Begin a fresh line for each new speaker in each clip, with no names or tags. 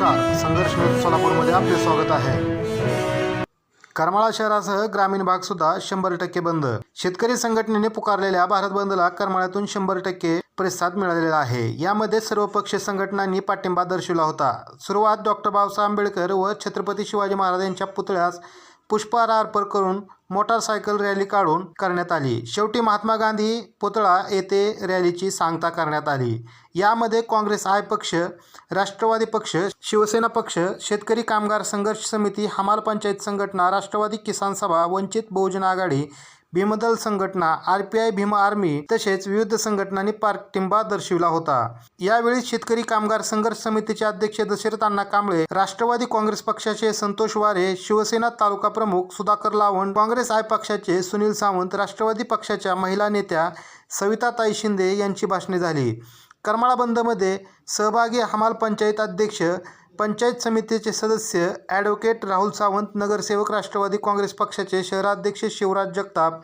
नमस्कार. संघर्ष न्यूज सोलापूरमध्ये आपले स्वागत आहे. करमाळा शहरासह ग्रामीण भाग सुद्धा शंभर टक्के बंद. शेतकरी संघटनेने पुकारलेल्या भारत बंदला करमाळ्यातून शंभर टक्के प्रतिसाद मिळालेला आहे. यामध्ये सर्व पक्ष संघटनांनी पाठिंबा दर्शवला होता. सुरुवात डॉक्टर बाबासाहेब आंबेडकर व छत्रपती शिवाजी महाराज यांच्या पुतळ्यास पुष्पहार अर्पण करून मोटारसायकल रॅली काढून करण्यात आली. शेवटी महात्मा गांधी पुतळा येथे रॅलीची सांगता करण्यात आली. यामध्ये काँग्रेस आय पक्ष राष्ट्रवादी पक्ष शिवसेना पक्ष शेतकरी कामगार संघर्ष समिती हमाल पंचायत संघटना राष्ट्रवादी किसान सभा वंचित बहुजन आघाडी भीमदल संघटना R P I Bhim Army तसेच विविध संघटनांनी पाठिंबा दर्शविला होता. यावेळी शेतकरी कामगार संघर्ष समितीचे अध्यक्ष दशरथ अण्णा कांबळे राष्ट्रवादी काँग्रेस पक्षाचे संतोष वारे शिवसेना तालुका प्रमुख सुधाकर लावण काँग्रेस आय पक्षाचे सुनील सावंत राष्ट्रवादी पक्षाच्या महिला नेत्या सविताताई शिंदे यांची भाषणे झाली. करमाळा बंदमध्ये सहभागी हमाल पंचायत अध्यक्ष पंचायत समितीचे सदस्य ॲडव्होकेट राहुल सावंत नगरसेवक राष्ट्रवादी काँग्रेस पक्षाचे शहराध्यक्ष शिवराज जगताप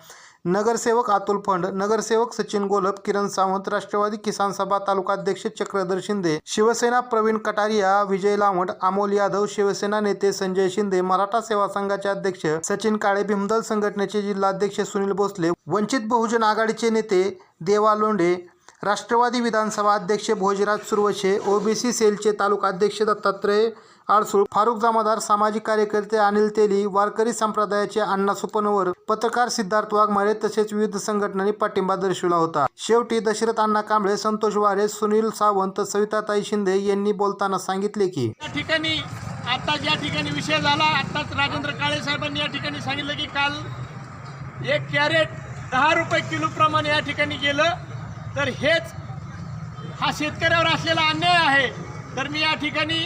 नगरसेवक अतुल फंड नगरसेवक सचिन गोलप किरण सावंत राष्ट्रवादी किसान सभा तालुकाध्यक्ष चक्रधर शिंदे शिवसेना प्रवीण कटारिया विजय लावंड अमोल यादव शिवसेना नेते संजय शिंदे मराठा सेवा संघाचे अध्यक्ष सचिन काळे भीमदल संघटनेचे जिल्हाध्यक्ष सुनील भोसले वंचित बहुजन आघाडीचे नेते देवा लोंढे राष्ट्रवादी विधानसभा अध्यक्ष भोजराज सुरवशे ओबीसी सेलचे तालुका अध्यक्ष दत्तात्रय आळसूळ फारुख जमादार सामाजिक कार्यकर्ते अनिल तेली वारकरी संप्रदायाचे अण्णा सुपनवर पत्रकार सिद्धार्थ वाघमारे तसेच विविध संघटनांनी पाठिंबा दर्शवला होता. शेवटी दशरथ अण्णा कांबळे संतोष वारे सुनील सावंत सविताताई शिंदे यांनी बोलताना सांगितले की
या ठिकाणी आता या ठिकाणी विषय झाला आताच राजेंद्र काळे साहेबांनी या ठिकाणी सांगितलं की काल एक कॅरेट दहा रुपये किलो प्रमाणे या ठिकाणी गेलं. तर हेच हा शेतकऱ्यावर असलेला अन्याय आहे. तर मी या ठिकाणी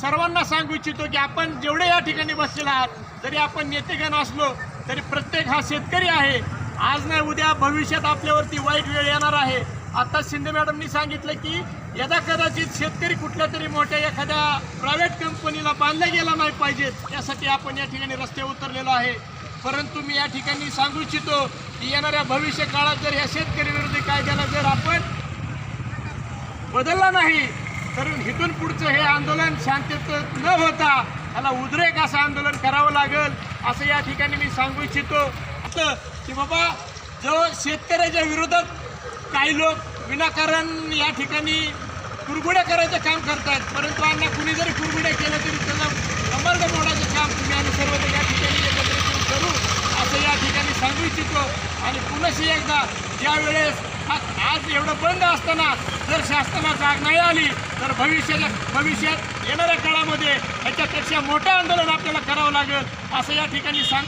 सर्वांना सांगू इच्छितो की आपण जेवढे या ठिकाणी बसलेला आहात जरी आपण नेतेगण असलो तरी प्रत्येक हा शेतकरी आहे. आज नाही उद्या भविष्यात आपल्यावरती वाईट वेळ येणार आहे. आता शिंदे मॅडमनी सांगितलं की यदा कदाचित शेतकरी कुठल्या तरी मोठ्या एखाद्या प्रायव्हेट कंपनीला बांधला गेला नाही पाहिजेत यासाठी आपण या ठिकाणी रस्ते उतरलेलो आहे. परंतु मी या ठिकाणी सांगू इच्छितो की येणाऱ्या भविष्य काळात जर या शेतकरी विरोधी कायद्याला जर आपण बदलला नाही तर इथून पुढचं हे आंदोलन शांततेत न होता त्याला उद्रेक असं आंदोलन करावं लागेल असं या ठिकाणी मी सांगू इच्छितो. असं की बाबा जो शेतकऱ्याच्या विरोधात काही लोक विनाकारण या ठिकाणी कुरगुड्या करायचं काम करतात परंतु अण्णा कुणी जरी कुरगुड्या केलं तरी त्याला अमर्ग मोडायचं काम तुम्ही आणि सर्व या ठिकाणी असं या ठिकाणी सांगू इच्छितो. आणि पुनश्च एकदा ज्या वेळेस हा- आज एवढं बंद असताना जर शासनाला जाग नाही आली तर भविष्याच्या भविष्यात येणाऱ्या काळामध्ये ह्याच्यापेक्षा मोठं आंदोलन आपल्याला करावं लागेल असं या ठिकाणी सांग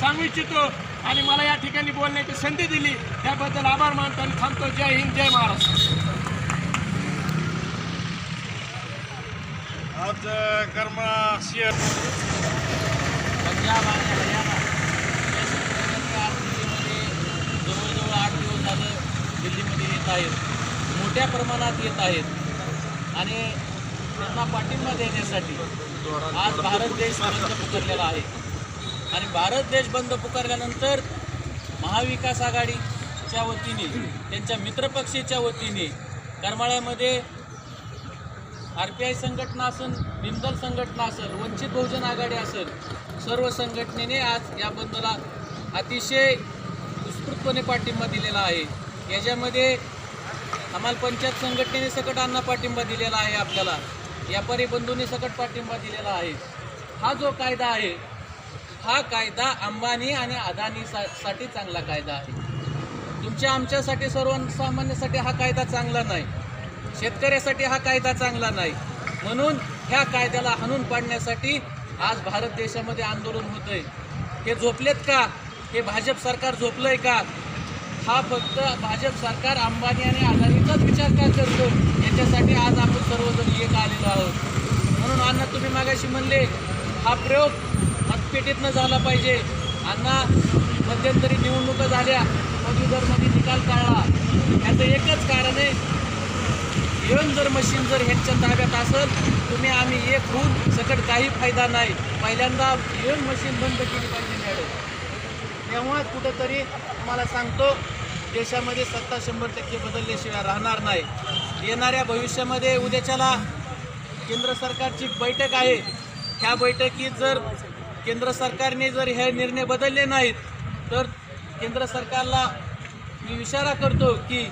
सांगू इच्छितो. आणि मला या ठिकाणी बोलण्याची संधी दिली. त्याबद्दल आभार मानतो आणि थांबतो. जय हिंद जय महाराष्ट्र.
आज कर्मा शेअर
पंजाब आणि हरियाणा या शेतकऱ्यांचे आज दिल्लीमध्ये जवळजवळ आठ दिवस झालं दिल्लीमध्ये येत आहेत. मोठ्या प्रमाणात येत आहेत. आणि त्यांना पाठिंबा देण्यासाठी आज भारत देश बंद पुकारलेला आहे. आणि भारत देश बंद पुकारल्यानंतर महाविकास आघाडीच्या वतीने त्यांच्या मित्रपक्षीच्या वतीने करमाळ्यामध्ये आर पी आय संघटना असेल बिंदल संघटना असेल वंचित बहुजन आघाडी असेल सर्व संघटनेने आज या बंदला अतिशय उत्स्फूर्तपणे पाठिंबा दिलेला आहे. याच्यामध्ये आम्हाला पंचायत संघटनेने सकट अण्णा पाठिंबा दिलेला आहे आपल्याला. व्यापारी बंधूंनी सकट पाठिंबा दिलेला आहे. हा जो कायदा आहे हा कायदा अंबानी आणि अदानी सा साठी चांगला कायदा आहे. तुमच्या आमच्यासाठी सर्वसामान्यासाठी हा कायदा चांगला नाही. शेतकऱ्यासाठी हा कायदा चांगला नाही. म्हणून ह्या कायद्याला हाणून पाडण्यासाठी आज भारत देशामध्ये आंदोलन होतंय. हे झोपलेत का? हे भाजप सरकार झोपलंय का? हा फक्त भाजप सरकार अंबानी आणि अदानीचाच विचार का करतो याच्यासाठी आज आपण सर्वजण एक आलेलो आहोत. म्हणून अण्णा तुम्ही मागाशी म्हणले हा प्रयोग मतपेटीतनं झाला पाहिजे. अण्णा मध्यंतरी निवडणुका झाल्या पदवीधरमध्ये निकाल काढला याचं एकच कारण आहे येऊन जर मशीन जर ह्यांच्या ताब्यात असेल तुम्ही आम्ही एक होऊन सकट काही फायदा नाही. पहिल्यांदा येऊन मशीन बंद केली पाहिजे मॅडम. तेव्हाच कुठंतरी तुम्हाला सांगतो देशामध्ये सत्ता शंभर टक्के बदलल्याशिवाय राहणार नाही. येणाऱ्या भविष्यामध्ये उद्याच्याला केंद्र सरकारची बैठक आहे. ह्या बैठकीत जर केंद्र सरकारने जर हे निर्णय बदलले नाहीत तर केंद्र सरकारला मी इशारा करतो की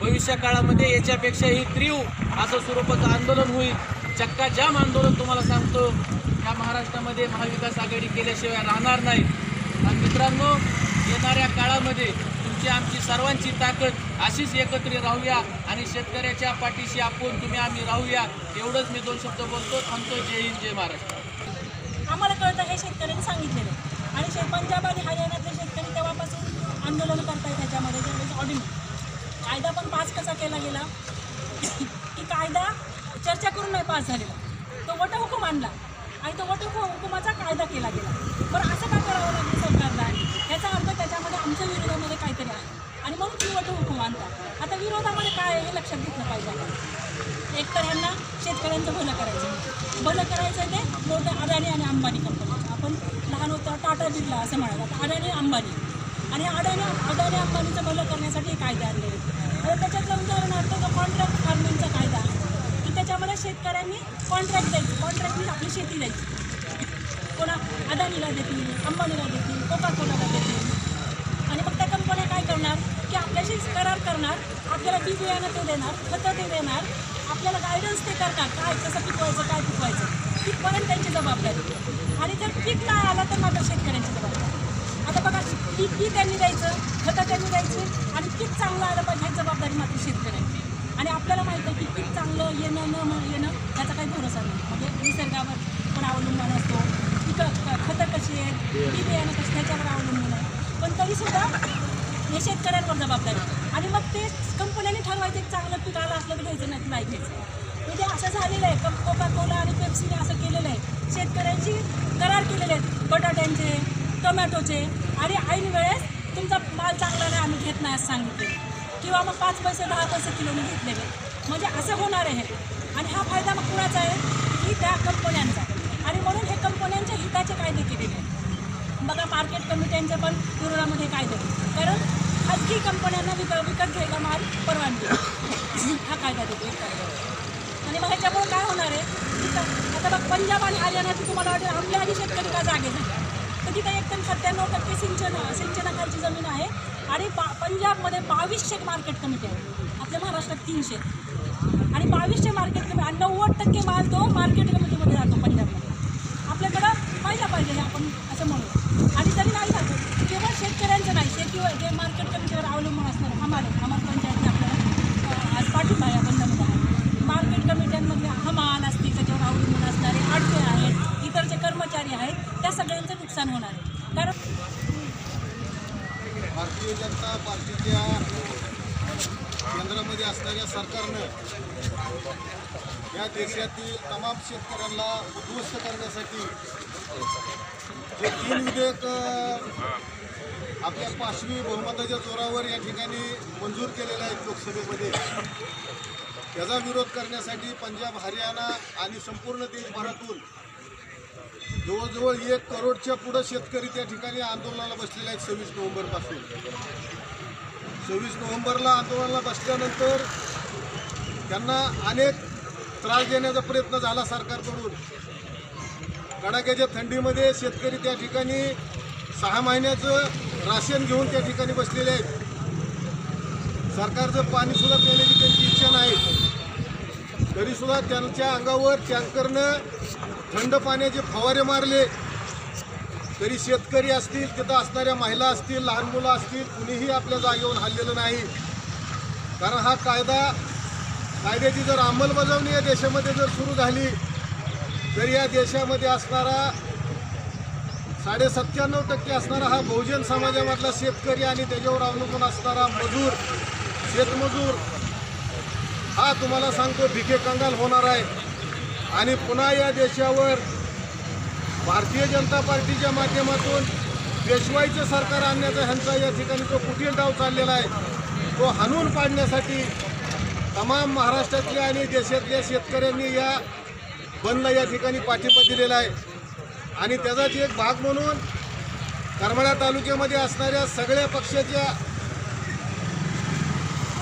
भविष्य काळामध्ये याच्यापेक्षाही तीव्र असं स्वरूपाचं आंदोलन होईल. चक्का जाम आंदोलन तुम्हाला सांगतो. या महाराष्ट्रामध्ये महाविकास आघाडी केल्याशिवाय राहणार नाही. आणि मित्रांनो येणाऱ्या काळामध्ये तुमची आमची सर्वांची ताकद अशीच एकत्र राहूया आणि शेतकऱ्याच्या पाठीशी आपण तुम्ही आम्ही राहूया. एवढंच मी दोन शब्द बोलतो. थांबतो. जय हिंद जय महाराष्ट्र.
आम्हाला कळतं हे शेतकऱ्यांनी सांगितलेलं आहे. आणि शे पंजाब आणि हरियाणातले शेतकरी तेव्हापासून आंदोलन करतायत त्याच्यामध्ये ज्यावेळेस म्हणजे ऑर्डिनन्स कायदा पण पास कसा केला गेला? की कायदा चर्चा करून नाही पास झालेला. तो वटहुकूम आणला. आणि तो वटहुकूम हुकुमाचा कायदा केला गेला. बरं असं का करावं लागलं सरकारला? याचा अर्थ त्याच्यामध्ये आमच्या विरोधामध्ये काहीतरी आहे. आणि म्हणून तुम्ही वटहुकूम आणतात. आता विरोधामध्ये काय आहे हे लक्षात घेतलं पाहिजे आपण. एक तर यांना शेतकऱ्यांचं भलं करायचं भलं करायचं ते मोठं अडाणी आणि अंबानी कंपनी आपण लहान होतं टाटा बिर्ला असं म्हणायला आता अडाणी अंबानी. आणि अडाणी अडाणी अंबानीचं भलं करण्यासाठी कायदा कायदे आणलेले आहेत. त्याच्यातलं उदाहरणार्थ जो कॉन्ट्रॅक्ट फार्मिंगचा कायदा आम्हाला शेतकऱ्यांनी कॉन्ट्रॅक्ट द्यायची. कॉन्ट्रॅक्टनी म्हणजे आपली शेती द्यायची. कोणा अदानीला देतील अंबानीला देतील कोका कोणाला देतील. आणि मग त्या कंपन्या काय करणार? की आपल्याशी करार करणार आपल्याला बी बियाणं ते देणार खतं ते देणार आपल्याला गायडन्स ते करणार काय कसं पिकवायचं काय पिकवायचं? तिथपर्यंत त्यांची जबाबदारी. आणि जर पीक नाही आलं तर मात्र शेतकऱ्यांची जबाबदारी. आता बघा पीक बी त्यांनी द्यायचं खतं त्यांनी द्यायची आणि पीक चांगलं आलं पाहिजे ह्याची जबाबदारी मात्र शेतकऱ्यांची. आणि आपल्याला माहिती आहे की पीक चांगलं येणं न येणं याचा काही भरोसा नाही. म्हणजे निसर्गावर पण अवलंबून असतो. पिकं खतं कशी आहेत बी बियाणं कशी त्याच्यावर अवलंबून आहे. पण तरीसुद्धा हे शेतकऱ्यांवर जबाबदारी आणि मग ते कंपन्यांनी ठरवायचं एक चांगलं पीक आलं असलं तर घ्यायचं नाही नाही घ्यायचं. म्हणजे असं झालेलं आहे. कप कोका कोला आणि पेप्सीने असं केलेलं आहे. शेतकऱ्यांची करार केलेले आहेत. बटाट्यांचे टोमॅटोचे. आणि ऐन वेळेस तुमचा माल चांगला नाही आम्ही घेत नाही असं सांगितले किंवा मग पाच पैसे दहा पैसे किलोने घेतलेले. म्हणजे असं होणार आहे. आणि हा फायदा मग कुणाचा आहे? की त्या कंपन्यांचा. आणि म्हणून हे कंपन्यांच्या हिताचे कायदे केलेले आहेत. बघा मार्केट कमिट्यांचे पण विरोधामध्ये कायदे कारण खाजगी कंपन्यांना विक विकत घ्यायला माल परवानगी. हा कायदा देतो आणि मग ह्याच्यामुळे काय होणार आहे? आता बघ पंजाब आणि हरियाणाची तुम्हाला वाटेल आमल्या आणि शेतकरी का जागे झाले तर तिथं एकदम सत्त्याण्णव टक्के सिंचन सिंचनाखालची जमीन आहे. आणि पा पंजाबमध्ये बावीसशे मार्केट कमिटी आहे. आपल्या महाराष्ट्रात तीनशे. आणि बावीसशे मार्केट कमिटी आणि नव्वद टक्के माल तो मार्केट कमिटीमध्ये जातो पंजाबमध्ये. आपल्याकडं पाहिला पाहिजे आपण असं म्हणू आणि तरी नाही जातो केवळ शेतकऱ्यांचं नाही शेतीवर जे मार्केट कमिटीवर अवलंबून असणार हमाल आहे हमाल पंचायतने आपल्याला अं, आज पाठिंबा या बंदमध्ये आहे मार्केट कमिट्यांमधले हमाल असतील त्याच्यावर अवलंबून असणारे आडते आहेत इतर जे कर्मचारी आहेत त्या सगळ्यांचं नुकसान होणार आहे कारण
भारतीय जनता पार्टीच्या केंद्रामध्ये असणाऱ्या सरकारनं या देशातील तमाम शेतकऱ्यांना उद्ध्वस्त करण्यासाठी जे तीन विधेयक आपल्या पाचवी बहुमताच्या जोरावर या ठिकाणी मंजूर केलेले आहेत लोकसभेमध्ये. त्याचा विरोध करण्यासाठी पंजाब हरियाणा आणि संपूर्ण देशभरातून जवळजवळ एक करोडच्या पुढं शेतकरी त्या ठिकाणी आंदोलनाला बसलेले आहेत सव्वीस नोव्हेंबरपासून. सव्वीस नोव्हेंबरला आंदोलनाला बसल्यानंतर त्यांना अनेक त्रास देण्याचा प्रयत्न झाला सरकारकडून. कडाक्याच्या थंडीमध्ये शेतकरी त्या ठिकाणी सहा महिन्याचं राशन घेऊन त्या ठिकाणी बसलेले आहेत. सरकारचं पाणीसुद्धा पिण्याची त्यांची इच्छा नाही. तरीसुद्धा त्यांच्या अंगावर टँकरनं थंड पाण्याचे फवारे मारले. तरी शेतकरी असतील तिथं असणाऱ्या महिला असतील लहान मुलं असतील कुणीही आपल्या जागेवर हल्लेलं नाही. कारण हा कायदा कायद्याची जर अंमलबजावणी या देशामध्ये जर सुरू झाली तर या देशामध्ये असणारा साडे सत्त्याण्णव टक्के असणारा हा बहुजन समाजामधला शेतकरी आणि त्याच्यावर अवलंबून असणारा मजूर शेतमजूर हा तुम्हाला सांगतो भिके कंगाल होणार आहे. आणि पुन्हा या देशावर भारतीय जनता पार्टीच्या माध्यमातून पेशवाईचं सरकार आणण्याचा ह्यांचा या ठिकाणी जो कुटील डाव चाललेला आहे. तो हाणून पाडण्यासाठी तमाम महाराष्ट्रातल्या आणि देशातल्या शेतकऱ्यांनी या बंदला या ठिकाणी पाठिंबा दिलेला आहे. आणि त्याचाच एक भाग म्हणून करमाळा तालुक्यामध्ये असणाऱ्या सगळ्या पक्षाच्या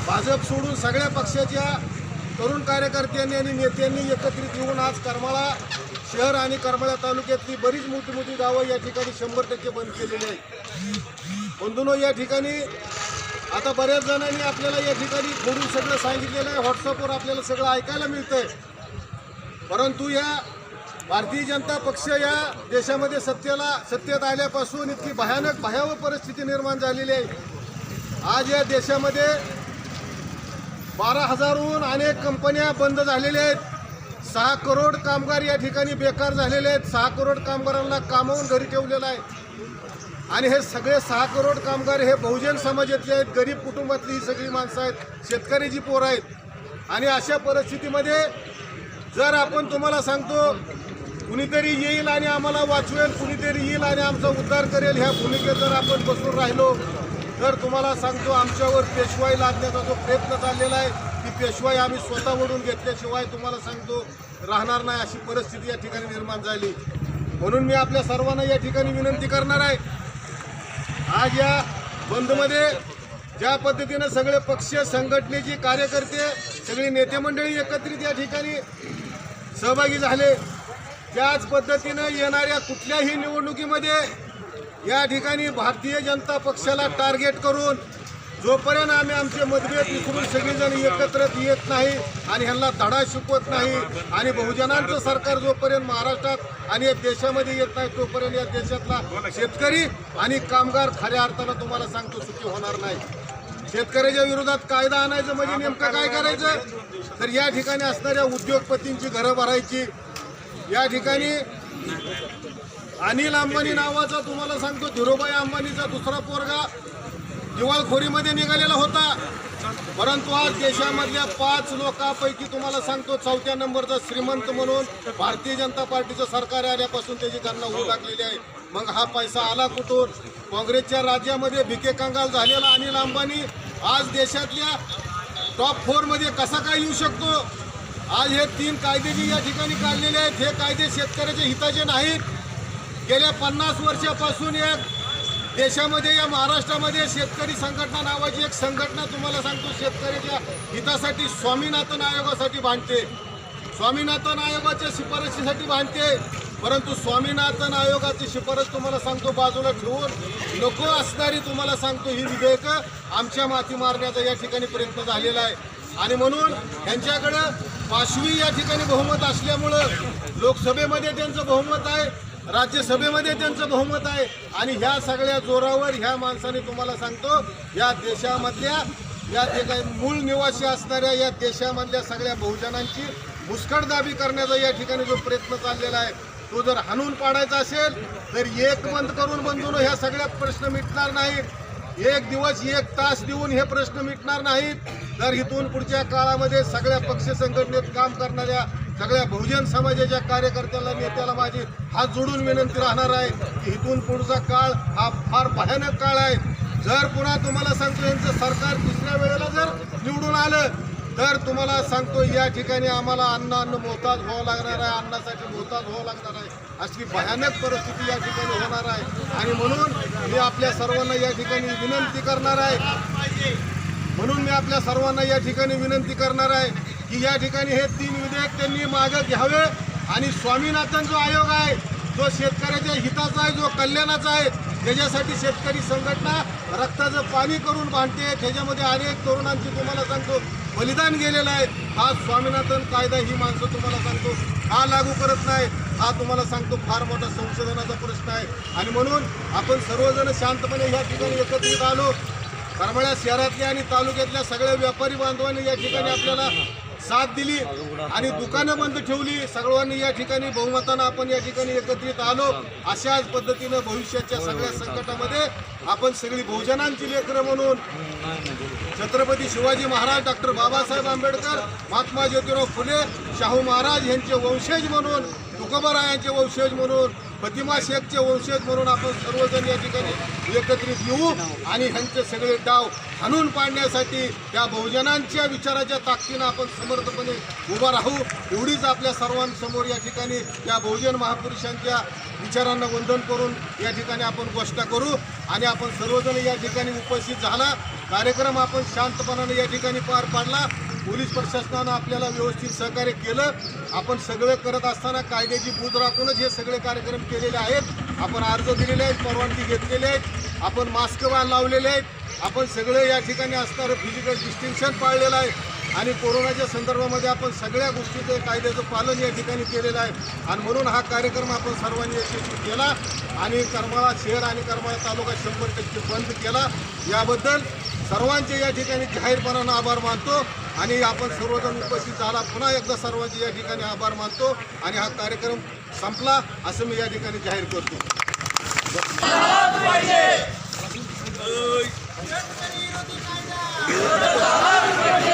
भाजप सोडून सगळ्या पक्षाच्या तरुण कार्यकर्त्यांनी आणि नेत्यांनी एकत्रित येऊन आज करमाळा शहर आणि करमाळा तालुक्यातली बरीच मोठी मोठी गावं या ठिकाणी शंभर टक्के बंद केलेली आहेत. बंधूनो या ठिकाणी आता बऱ्याच जणांनी आपल्याला या ठिकाणी फोडून सगळं सांगितलेलं आहे. व्हॉट्सअपवर आपल्याला सगळं ऐकायला मिळतंय. परंतु या भारतीय जनता पक्ष या देशामध्ये सत्तेला सत्तेत आल्यापासून इतकी भयानक भयावह परिस्थिती निर्माण झालेली आहे. आज या देशामध्ये बारा हजारहून अनेक कंपन्या बंद झालेल्या आहेत. सहा करोड कामगार या ठिकाणी बेकार झालेले आहेत. सहा करोड कामगारांना कामावून घरी ठेवलेलं आहे. आणि हे सगळे सहा करोड कामगार हे बहुजन समाजातले आहेत गरीब कुटुंबातली ही सगळी माणसं आहेत शेतकरी जी पोरं आहेत. आणि अशा परिस्थितीमध्ये जर आपण तुम्हाला सांगतो कुणीतरी येईल आणि आम्हाला वाचवेल कुणीतरी येईल आणि आमचा उद्धार करेल ह्या भूमिकेत जर आपण बसून राहिलो तर तुम्हाला सांगतो आमच्यावर पेशवाई लादण्याचा जो प्रयत्न चाललेला आहे ती पेशवाई आम्ही स्वतःवरून घेतल्याशिवाय तुम्हाला सांगतो राहणार नाही अशी परिस्थिती या ठिकाणी निर्माण झाली. म्हणून मी आपल्या सर्वांना या ठिकाणी विनंती करणार आहे आज या बंदमध्ये ज्या पद्धतीनं सगळे पक्ष संघटनेची कार्यकर्ते सगळी नेते मंडळी एकत्रित या ठिकाणी सहभागी झाले. त्याच पद्धतीनं येणाऱ्या कुठल्याही निवडणुकीमध्ये या ठिकाणी भारतीय जनता पक्षाला टार्गेट करून जोपर्यंत आम्ही आमचे मतभेद विसरून सगळेजण एकत्र येत नाही आणि ह्यांना धडा शिकवत नाही आणि बहुजनांचं सरकार जोपर्यंत महाराष्ट्रात आणि या देशामध्ये येत नाही तोपर्यंत या देशातला शेतकरी आणि कामगार खऱ्या अर्थानं तुम्हाला सांगतो सुखी होणार नाही. शेतकऱ्याच्या विरोधात कायदा आणायचं म्हणजे नेमकं काय करायचं? तर या ठिकाणी असणाऱ्या उद्योगपतींची घरं भरायची. या ठिकाणी अनिल अंबानी नावाचा तुम्हाला सांगतो धीरूभाई अंबानीचा दुसरा पोरगा. दिवाळखोरीमध्ये निघालेला होता. परंतु आज देशामधल्या पाच लोकांपैकी तुम्हाला सांगतो चौथ्या नंबरचा श्रीमंत म्हणून भारतीय जनता पार्टीचं सरकार आल्यापासून त्याची गणना होऊ लागलेली आहे. मग हा पैसा आला कुठून? काँग्रेसच्या राज्यामध्ये भिके कंगाल झालेला अनिल अंबानी आज देशातल्या टॉप फोरमध्ये कसा काय येऊ शकतो? आज हे तीन कायदे जे या ठिकाणी काढलेले आहेत हे कायदे शेतकऱ्याच्या हिताचे नाहीत. गेल्या पन्नास वर्षापासून एक देशामध्ये या महाराष्ट्रामध्ये शेतकरी संघटना नावाची एक संघटना तुम्हाला सांगतो शेतकऱ्याच्या हितासाठी स्वामीनाथन आयोगासाठी भांडते स्वामीनाथन आयोगाच्या शिफारशीसाठी भांडते परंतु स्वामीनाथन आयोगाची शिफारस तुम्हाला सांगतो बाजूला ठेवून नको असणारी तुम्हाला सांगतो ही विधेयकं आमच्या माती मारण्याचा या ठिकाणी प्रयत्न झालेला आहे. आणि म्हणून त्यांच्याकडं पाशवी या ठिकाणी बहुमत असल्यामुळं लोकसभेमध्ये त्यांचं बहुमत आहे. राज्यसभेमध्ये त्यांचं बहुमत आहे. आणि ह्या सगळ्या जोरावर ह्या माणसाने तुम्हाला सांगतो या देशामधल्या या जे काही मूळ निवासी असणाऱ्या या देशामधल्या सगळ्या बहुजनांची मुस्कटदाबी करण्याचा या ठिकाणी जो प्रयत्न चाललेला आहे तो जर हाणून पाडायचा असेल तर एक बंद करून बंधून ह्या सगळ्या प्रश्न मिटणार नाहीत. एक दिवस एक तास देऊन हे प्रश्न मिटणार नाहीत. तर इथून पुढच्या काळामध्ये सगळ्या पक्ष संघटनेत काम करणाऱ्या सगळ्या बहुजन समाजाच्या कार्यकर्त्याला नेत्याला माझी हात जोडून विनंती राहणार आहे की इथून पुढचा काळ हा फार भयानक काळ आहे. जर पुन्हा तुम्हाला सांगतो यांचं सरकार दुसऱ्या वेळेला जर निवडून आलं तर तुम्हाला सांगतो या ठिकाणी आम्हाला अन्न अन्न मोहताज व्हावं लागणार आहे अन्नासाठी मोहताज व्हावं लागणार आहे. अशी भयानक परिस्थिती या ठिकाणी होणार आहे. आणि म्हणून मी आपल्या सर्वांना या ठिकाणी विनंती करणार आहे. म्हणून मी आपल्या सर्वांना या ठिकाणी विनंती करणार आहे की या ठिकाणी हे तीन विधेयक त्यांनी मागं घ्यावे. आणि स्वामीनाथन जो आयोग आहे जो शेतकऱ्याच्या हिताचा आहे जो कल्याणाचा आहे त्याच्यासाठी शेतकरी संघटना रक्ताचं पाणी करून बांधते. त्याच्यामध्ये अनेक तरुणांची तुम्हाला सांगतो बलिदान गेलेलं आहे. हा स्वामीनाथन कायदा ही माणसं तुम्हाला सांगतो हा लागू करत नाही. हा तुम्हाला सांगतो फार मोठा संशोधनाचा प्रश्न आहे. आणि म्हणून आपण सर्वजण शांतपणे या ठिकाणी एकत्रित आलो. करमाळ्या शहरातल्या आणि तालुक्यातल्या सगळ्या व्यापारी बांधवांनी या ठिकाणी आपल्याला साथ दिली आणि दुकानं बंद ठेवली. सर्वांनी या ठिकाणी बहुमतानं आपण या ठिकाणी एकत्रित आलो. अशाच पद्धतीनं भविष्याच्या सगळ्या संकटामध्ये आपण सगळी बहुजनांची लेकरं म्हणून छत्रपती शिवाजी महाराज डॉक्टर बाबासाहेब आंबेडकर महात्मा ज्योतिराव फुले शाहू महाराज यांचे वंशज म्हणून तुकोबारायांचे वंशज म्हणून प्रतिमा शेखचे वंशज म्हणून आपण सर्वजण या ठिकाणी एकत्रित येऊ आणि ह्यांचे सगळे डाव हाणून पाडण्यासाठी या बहुजनांच्या विचाराच्या ताकदीनं आपण समर्थपणे उभा राहू. एवढीच आपल्या सर्वांसमोर या ठिकाणी या बहुजन महापुरुषांच्या विचारांना वंदन करून या ठिकाणी आपण घोषणा करू. आणि आपण सर्वजण या ठिकाणी उपस्थित झाला. कार्यक्रम आपण शांतपणाने या ठिकाणी पार पाडला. पोलीस प्रशासनानं आपल्याला व्यवस्थित सहकार्य केलं. आपण सगळे करत असताना कायद्याची बूज राखूनच हे सगळे कार्यक्रम केलेले आहेत. आपण अर्ज दिलेले आहेत परवानगी घेतलेली आहेत. आपण मास्क लावलेले आहेत. आपण सगळे या ठिकाणी असणारं फिजिकल डिस्टिंक्शन पाळलेलं आहे. आणि कोरोनाच्या संदर्भामध्ये आपण सगळ्या गोष्टीचं कायद्याचं पालन या ठिकाणी केलेलं आहे. आणि म्हणून हा कार्यक्रम आपण सर्वांनी यशस्वी केला आणि करमाळा शहर आणि करमाळा तालुका शंभर टक्के बंद केला. याबद्दल सर्वांचे या ठिकाणी जाहीरपणानं आभार मानतो आणि आपण सर्वजण उपस्थित झाला. पुन्हा एकदा सर्वांचे या ठिकाणी आभार मानतो आणि हा कार्यक्रम संपला असं मी या ठिकाणी जाहीर करतो.
पाहिजे